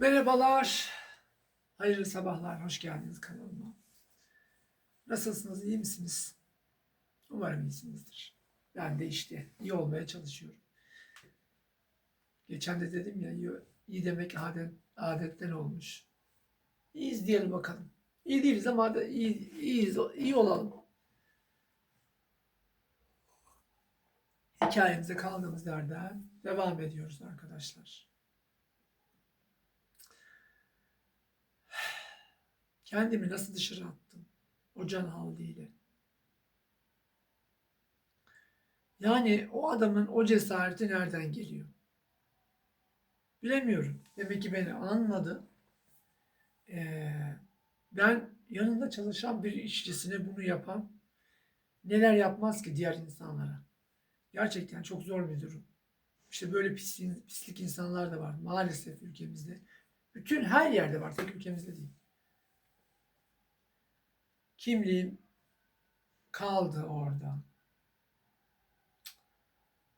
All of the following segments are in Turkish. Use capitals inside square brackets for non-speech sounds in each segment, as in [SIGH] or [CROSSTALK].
Merhabalar. Hayırlı sabahlar. Hoş geldiniz kanalıma. Nasılsınız? iyi misiniz? Umarım iyisinizdir. Ben de işte iyi olmaya çalışıyorum. Geçen de dedim ya iyi, demek adet, adetten olmuş. İyiyiz diyelim bakalım. İyi değiliz ama iyi, iyiyiz, iyi olalım. Hikayemize kaldığımız yerden devam ediyoruz arkadaşlar. Kendimi nasıl dışarı attım? O can havliyle. Yani o adamın o cesareti nereden geliyor? Bilemiyorum. Demek ki beni anladı. Ee, ben yanında çalışan bir işçisine bunu yapan neler yapmaz ki diğer insanlara? Gerçekten çok zor bir durum. İşte böyle pis, pislik insanlar da var maalesef ülkemizde. Bütün her yerde var, tek ülkemizde değil. Kimliğim kaldı orada.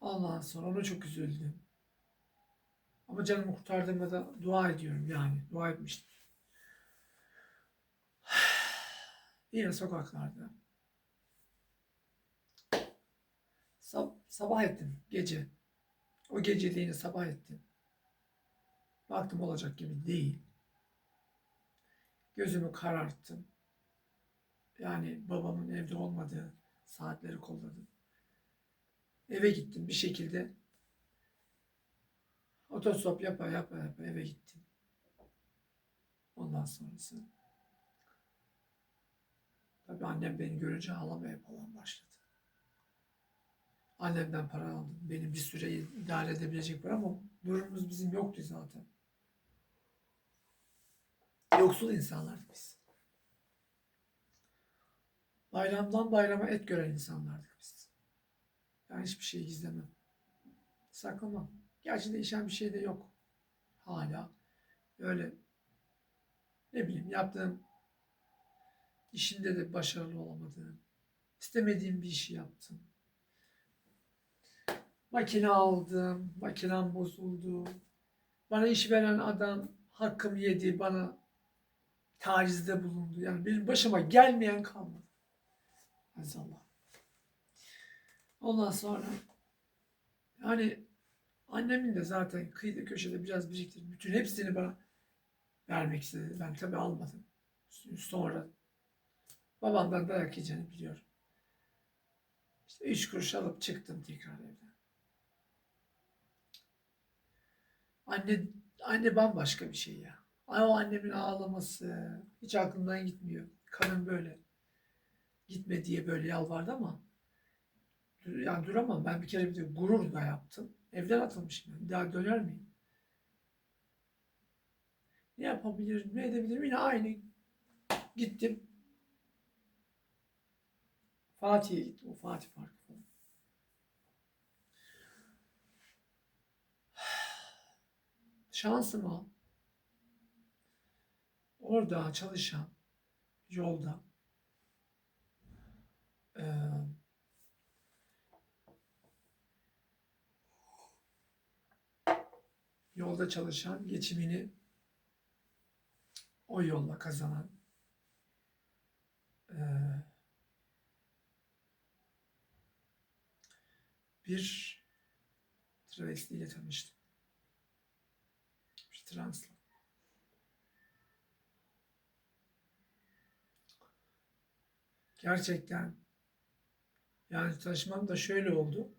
Ondan sonra ona çok üzüldüm. Ama canımı kurtardığıma da dua ediyorum yani. Dua etmiştim. [SIGHS] Yine sokaklarda. Sab- sabah ettim gece. O gece de yine sabah ettim. Baktım olacak gibi değil. Gözümü kararttım. Yani babamın evde olmadığı saatleri kolladım. Eve gittim bir şekilde. Otostop yapa yapa yapa eve gittim. Ondan sonrası. Tabii annem beni görünce ağlamaya falan başladı. Annemden para aldım. Benim bir süre idare edebilecek para ama durumumuz bizim yoktu zaten. Yoksul insanlardık biz. Bayramdan bayrama et gören insanlardık biz. Ben hiçbir şey gizlemem. Saklamam. Gerçi değişen bir şey de yok. Hala. Öyle ne bileyim yaptığım işinde de başarılı olamadığım, istemediğim bir işi yaptım. Makine aldım, makinem bozuldu. Bana iş veren adam hakkımı yedi, bana tacizde bulundu. Yani benim başıma gelmeyen kalmadı. Allah. Ondan sonra yani annemin de zaten kıyıda köşede biraz biriktirdi. Bütün hepsini bana vermek istedi. Ben tabii almadım. Sonra babamdan dayak yiyeceğini biliyorum. İşte üç kuruş alıp çıktım tekrar evden. Anne, anne bambaşka bir şey ya. Ay o annemin ağlaması hiç aklımdan gitmiyor. Kadın böyle gitme diye böyle yalvardı ama yani duramam. Ben bir kere bir de gurur da yaptım. Evden atılmışım. Yani. Daha döner miyim? Ne yapabilirim, ne edebilirim? Yine aynı gittim. Fatih'e gittim. O Fatih Parkı falan. Şansıma orada çalışan yolda eee yolda çalışan, geçimini o yolla kazanan eee, bir travestiyle tanıştım. Bir transla. Gerçekten yani tanışmam da şöyle oldu.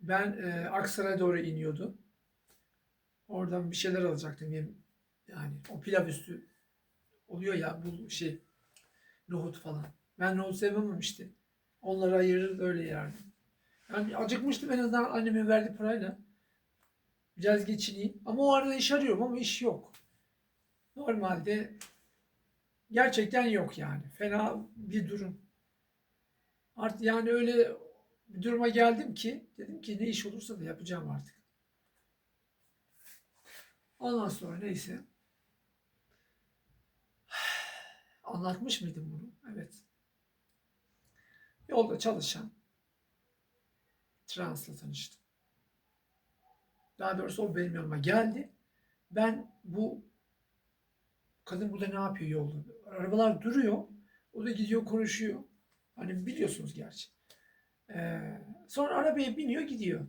Ben e, Aksaray'a doğru iniyordum. Oradan bir şeyler alacaktım. Yani o pilav üstü oluyor ya bu şey nohut falan. Ben nohut sevmem işte. Onları ayırır öyle yerdim. Yani acıkmıştım en azından annemin verdiği parayla. Biraz geçineyim. Ama o arada iş arıyorum ama iş yok. Normalde gerçekten yok yani. Fena bir durum. Artık yani öyle bir duruma geldim ki dedim ki ne iş olursa da yapacağım artık. Ondan sonra neyse. [SIGHS] Anlatmış mıydım bunu? Evet. Yolda çalışan transla tanıştım. Daha doğrusu o benim yanıma geldi. Ben bu kadın burada ne yapıyor yolda? Arabalar duruyor. O da gidiyor konuşuyor. Hani biliyorsunuz gerçi. Ee, sonra arabaya biniyor gidiyor.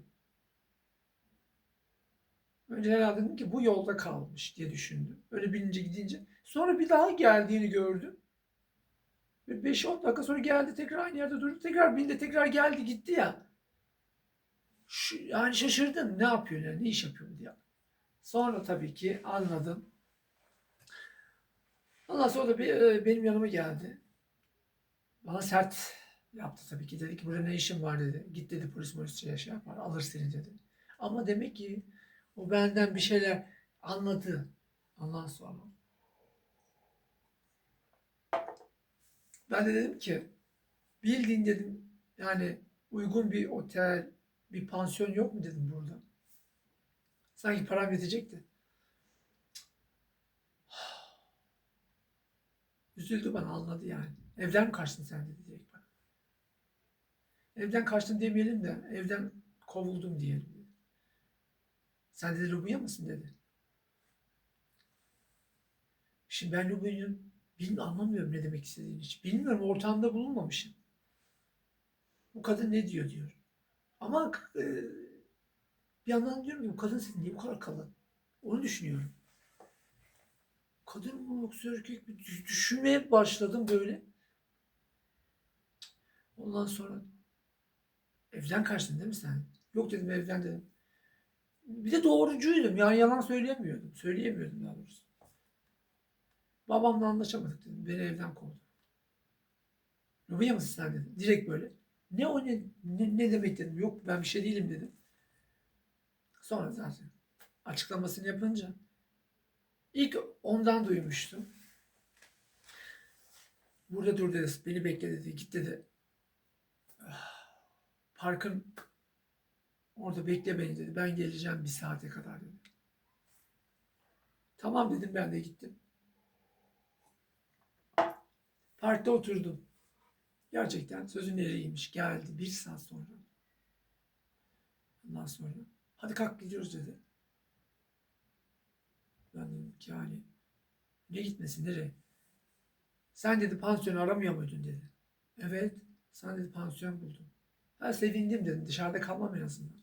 Önce herhalde dedim ki bu yolda kalmış diye düşündüm. Öyle binince gidince. Sonra bir daha geldiğini gördüm. Ve 5-10 dakika sonra geldi tekrar aynı yerde durdu. Tekrar bindi tekrar geldi gitti ya. Şu, yani şaşırdım ne yapıyor yani ne iş yapıyor diye. Sonra tabii ki anladım. Ondan sonra da e, benim yanıma geldi. Bana sert yaptı tabii ki. Dedi ki burada ne işin var dedi. Git dedi polis polis şey şey yapar alır seni dedi. Ama demek ki o benden bir şeyler anladı. Ondan sonra. Ben de dedim ki bildiğin dedim yani uygun bir otel, bir pansiyon yok mu dedim burada. Sanki param yetecekti. [SIGHS] Üzüldü bana anladı yani. Evden mi kaçtın sen dedi direkt bana. Evden kaçtın demeyelim de evden kovuldum diyelim. dedi. Sen dedi Lubunya mısın dedi. Şimdi ben Lubunya'nın bilmiyorum anlamıyorum ne demek istediğini hiç. Bilmiyorum ortamda bulunmamışım. Bu kadın ne diyor diyor. Ama e, bir yandan diyorum ki bu kadın sesi niye bu kadar kalın? Onu düşünüyorum. Kadın mı yoksa erkek mi? Düş- Düşünmeye başladım böyle. Ondan sonra evden kaçtın değil mi sen? Yok dedim evden dedim. Bir de doğrucuydum. Yani yalan söyleyemiyordum. Söyleyemiyordum daha doğrusu. Babamla anlaşamadık dedim. Beni evden kovdu. Lubunya mısın sen dedim. Direkt böyle. Ne o ne, ne, ne demek dedim. Yok ben bir şey değilim dedim. Sonra zaten açıklamasını yapınca ilk ondan duymuştum. Burada dur dedi. Beni bekle dedi. Git dedi. Parkın orada bekle beni dedi. Ben geleceğim bir saate kadar dedi. Tamam dedim ben de gittim. Parkta oturdum. Gerçekten sözün eriymiş. Geldi bir saat sonra. Ondan sonra hadi kalk gidiyoruz dedi. Ben dedim ki yani ne gitmesi nereye? Sen dedi pansiyonu aramıyor muydun dedi. Evet. Sen dedi pansiyon buldum. Ben sevindim dedim. Dışarıda kalmam en azından.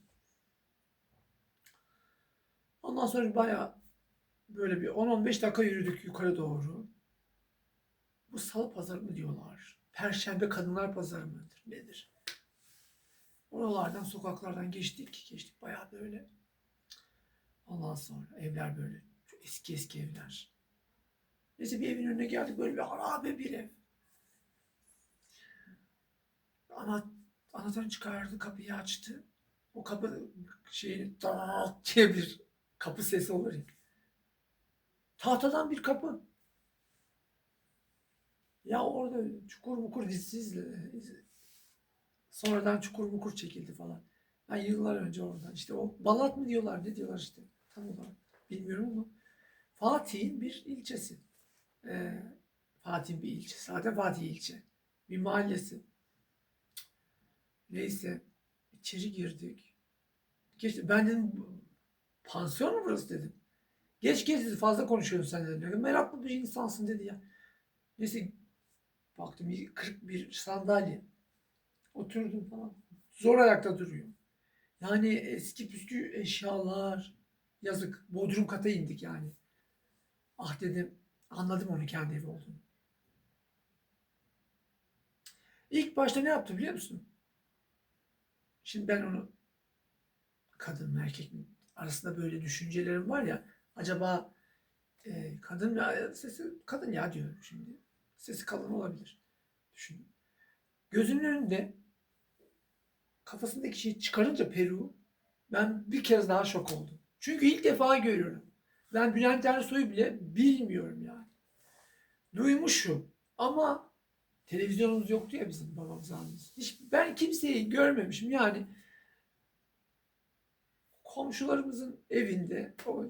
Ondan sonra bayağı böyle bir 10-15 dakika yürüdük yukarı doğru. Bu salı pazarı mı diyorlar? Perşembe kadınlar pazarı mıdır? Nedir? Oralardan, sokaklardan geçtik. Geçtik bayağı böyle. Ondan sonra evler böyle. Eski eski evler. Neyse bir evin önüne geldik. Böyle bir harabe bir ev. Ana, anahtarını çıkardı, kapıyı açtı. O kapı şeyini tak diye bir kapı sesi olur ya. Tahtadan bir kapı. Ya orada çukur mukur dizisi Sonradan çukur mukur çekildi falan. Ben yıllar önce oradan işte o Balat mı diyorlar ne diyorlar işte tam olarak bilmiyorum ama Fatih'in bir ilçesi. Ee, Fatih'in bir ilçesi. Zaten Fatih ilçe. Bir mahallesi. Neyse içeri girdik. Geçti. Ben dedim pansiyon mu burası dedim. Geç geç dedi fazla konuşuyorsun sen dedim. Meraklı bir insansın dedi ya. Neyse baktım 41 sandalye. Oturdum falan. Zor ayakta duruyor. Yani eski püskü eşyalar. Yazık. Bodrum kata indik yani. Ah dedim. Anladım onu kendi evi olduğunu. İlk başta ne yaptı biliyor musun? Şimdi ben onu kadın mı erkek mi arasında böyle düşüncelerim var ya acaba e, kadın ya sesi kadın ya diyorum şimdi. Sesi kalın olabilir. Düşün. Gözünün önünde kafasındaki şeyi çıkarınca Peru ben bir kez daha şok oldum. Çünkü ilk defa görüyorum. Ben Bülent Ersoy'u bile bilmiyorum yani. Duymuşum ama televizyonumuz yoktu ya bizim babamız annemiz. Hiç, ben kimseyi görmemişim yani. Komşularımızın evinde o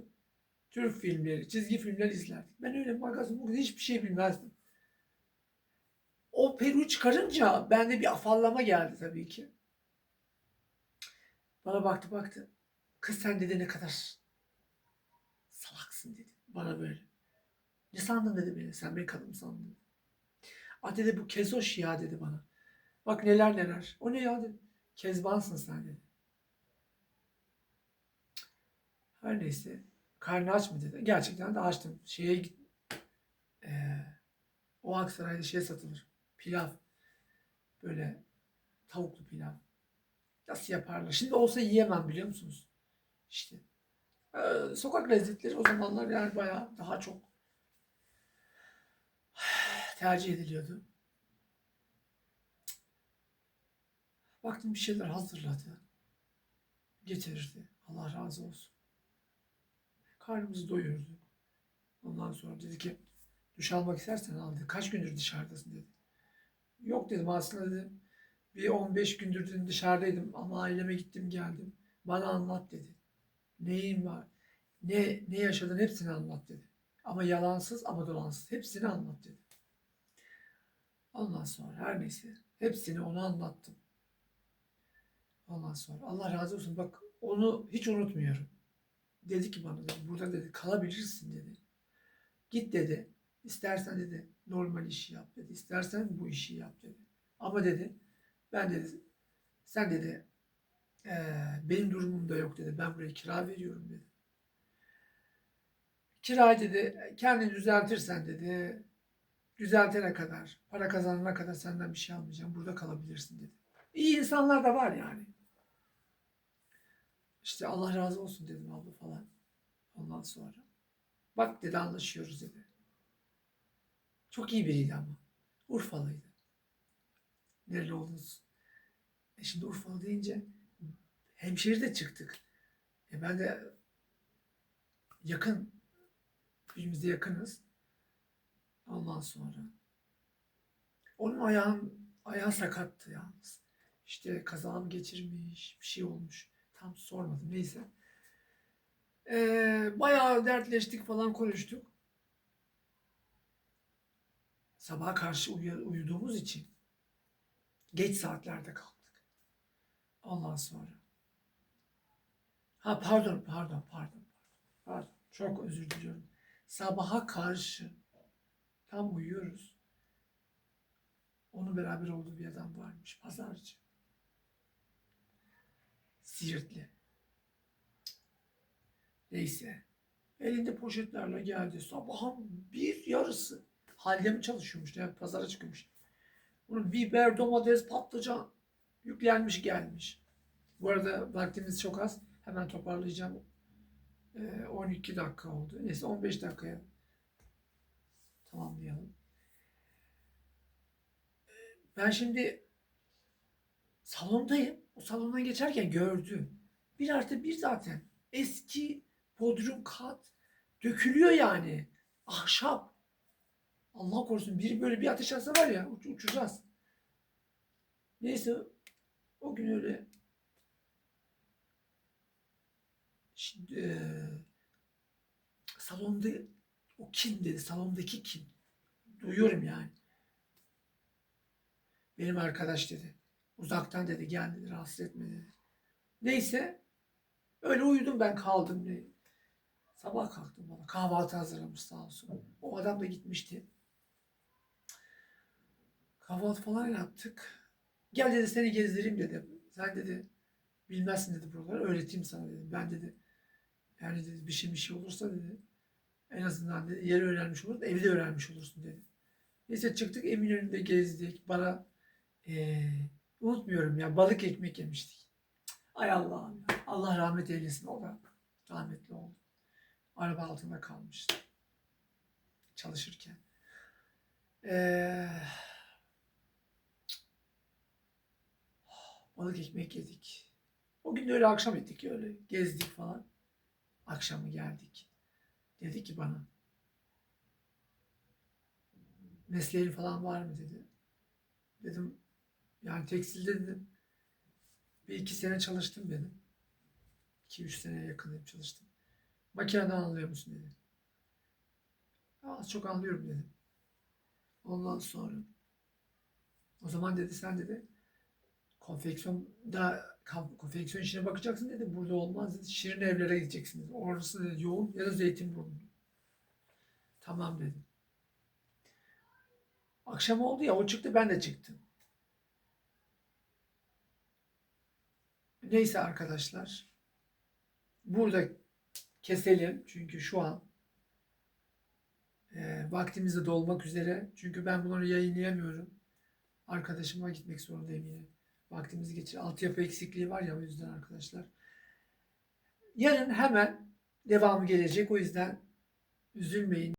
Türk filmleri, çizgi filmler izlerdik. Ben öyle magazin, hiçbir şey bilmezdim. O Peru çıkarınca bende bir afallama geldi tabii ki. Bana baktı baktı. Kız sen dedi ne kadar salaksın Bana böyle. Ne sandın dedi beni. Sen beni kadın sandın? A dedi bu kezoş ya dedi bana. Bak neler neler. O ne ya dedi. Kezbansın sen dedi. Her neyse. Karnı aç mı dedi. Gerçekten de açtım. Şeye git. Eee, o Aksaray'da şey satılır. Pilav. Böyle tavuklu pilav. Nasıl yaparlar? Şimdi olsa yiyemem biliyor musunuz? İşte. Eee, sokak lezzetleri o zamanlar yani bayağı daha çok tercih ediliyordu. Baktım bir şeyler hazırladı. Getirirdi. Allah razı olsun. Karnımızı doyurduk. Ondan sonra dedi ki duş almak istersen al dedi. Kaç gündür dışarıdasın dedi. Yok dedim aslında dedim. Bir 15 gündür dedim dışarıdaydım ama aileme gittim geldim. Bana anlat dedi. Neyin var? Ne ne yaşadın hepsini anlat dedi. Ama yalansız ama dolansız hepsini anlat dedi. Ondan sonra her neyse hepsini ona anlattım. Ondan sonra Allah razı olsun bak onu hiç unutmuyorum. Dedi ki bana dedi, burada dedi kalabilirsin dedi. Git dedi. İstersen dedi normal işi yap dedi. İstersen bu işi yap dedi. Ama dedi ben dedi sen dedi eee, benim durumum da yok dedi. Ben buraya kira veriyorum dedi. Kirayı dedi kendini düzeltirsen dedi düzeltene kadar, para kazanana kadar senden bir şey almayacağım. Burada kalabilirsin dedi. İyi insanlar da var yani. İşte Allah razı olsun dedim abla falan. Ondan sonra. Bak dedi anlaşıyoruz dedi. Çok iyi biriydi ama. Urfalıydı. Nereli oldunuz? E şimdi Urfalı deyince hemşeri de çıktık. E ben de yakın, birbirimize yakınız. Ondan sonra. Onun ayağın, ayağı sakattı yalnız. İşte kaza mı geçirmiş, bir şey olmuş. Tam sormadım neyse. Ee, bayağı dertleştik falan konuştuk. Sabaha karşı uyu- uyuduğumuz için geç saatlerde kalktık. Ondan sonra. Ha pardon, pardon, pardon, pardon. Çok özür diliyorum. Sabaha karşı tam uyuyoruz. Onun beraber olduğu bir adam varmış. Pazarcı. Siirtli. Neyse. Elinde poşetlerle geldi. Sabahın bir yarısı. Halde mi çalışıyormuş? Yani pazara çıkıyormuş. Bunun biber, domates, patlıcan yüklenmiş gelmiş. Bu arada vaktimiz çok az. Hemen toparlayacağım. Ee, 12 dakika oldu. Neyse 15 dakikaya tamamlayalım. Ben şimdi salondayım. O salondan geçerken gördüm. Bir artı bir zaten. Eski bodrum kat. Dökülüyor yani. Ahşap. Allah korusun biri böyle bir ateş alsa var ya uç- uçacağız. Neyse o gün öyle Şimdi, eee, salonda o kim dedi salondaki kim duyuyorum yani. Benim arkadaş dedi uzaktan dedi gel dedi rahatsız etme dedi. Neyse öyle uyudum ben kaldım. Dedi. sabah kalktım bana kahvaltı hazırlamış sağ olsun. O adam da gitmişti. Kahvaltı falan yaptık. Gel dedi seni gezdireyim dedi. Sen dedi bilmezsin dedi buraları öğreteyim sana dedi. Ben dedi yani dedi bir şey bir şey olursa dedi en azından yeri öğrenmiş olur, evi de öğrenmiş olursun dedi. Neyse çıktık Eminönü'nde gezdik. Bana eee, unutmuyorum ya balık ekmek yemiştik. Ay Allah'ım ya. Allah rahmet eylesin o da rahmetli oldu. Araba altında kalmıştı. Çalışırken. Eee, balık ekmek yedik. O gün de öyle akşam ettik öyle gezdik falan. Akşamı geldik. Dedi ki bana mesleğin falan var mı dedi. Dedim yani tekstilde dedim bir iki sene çalıştım dedim. İki üç seneye yakın hep çalıştım. Makineden anlıyor musun dedi. Az çok anlıyorum dedim. Ondan sonra o zaman dedi sen dedi konfeksiyonda konfeksiyon işine bakacaksın dedi. Burada olmaz dedi. Şirin evlere gideceksin dedi. Orası dedi yoğun ya da Zeytinburnu. Tamam dedim. Akşam oldu ya o çıktı ben de çıktım. Neyse arkadaşlar. Burada keselim. Çünkü şu an e, vaktimiz de dolmak üzere. Çünkü ben bunları yayınlayamıyorum. Arkadaşıma gitmek zorundayım yine. Vaktimizi geçir. Altyapı eksikliği var ya o yüzden arkadaşlar. Yarın hemen devamı gelecek. O yüzden üzülmeyin.